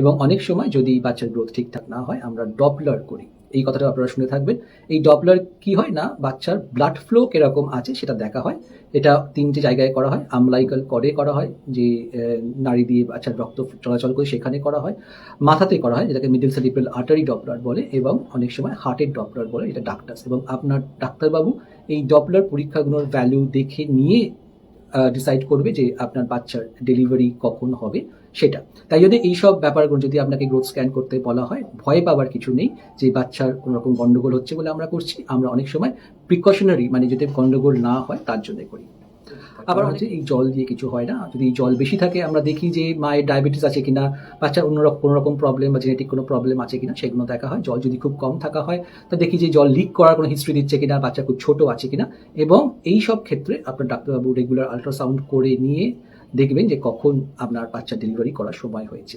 এবং অনেক সময় যদি বাচ্চার গ্রোথ ঠিকঠাক না হয়, আমরা ডপলার করি। এই কথাটা আপনারা শুনে থাকবেন। এই ডপলার কি হয় না? বাচ্চার ব্লাড ফ্লো কীরকম আছে সেটা দেখা হয়। এটা তিনটে জায়গায় করা হয়। আমলাইকাল করে করা হয়, যে নাড়ি দিয়ে বাচ্চার রক্ত চলাচল করে সেখানে করা হয়। মাথাতে করা হয়, যেটাকে মিডিল সেরিব্রাল আর্টারি ডপলার বলে এবং অনেক সময় হার্টের ডপলার বলে, এটা ডাক্তার্স এবং আপনার ডাক্তারবাবু এই ডপলার পরীক্ষাগুলোর ভ্যালু দেখে নিয়ে ডিসাইড করবে যে আপনার বাচ্চার ডেলিভারি কখন হবে সেটা। তাই যদি এইসব ব্যাপারগুলো যদি আপনাকে গ্রোথ স্ক্যান করতে বলা হয়, ভয় পাওয়ার কিছু নেই যে বাচ্চার কোনো রকম গন্ডগোল হচ্ছে বলে আমরা করছি। আমরা অনেক সময় প্রিকশনারি মানে যদি গন্ডগোল না হয় তার জন্য করি। আবার হচ্ছে এই জল দিয়ে কিছু হয় না। যদি জল বেশি থাকে আমরা দেখি যে মায়ের ডায়াবেটিস আছে কিনা বাচ্চার অন্য রকম কোনো রকম প্রবলেম বা জেনেটিক কোনো প্রবলেম আছে কিনা সেগুলো দেখা হয়। জল যদি খুব কম থাকা হয় তা দেখি যে জল লিক করার কোনো হিস্ট্রি দিচ্ছে কিনা বাচ্চা খুব ছোট আছে কিনা। এবং এই সব ক্ষেত্রে আপনার ডাক্তারবাবু রেগুলার আলট্রাসাউন্ড করে নিয়ে দেখবেন যে কখন আপনার বাচ্চা ডেলিভারি করার সময় হয়েছে।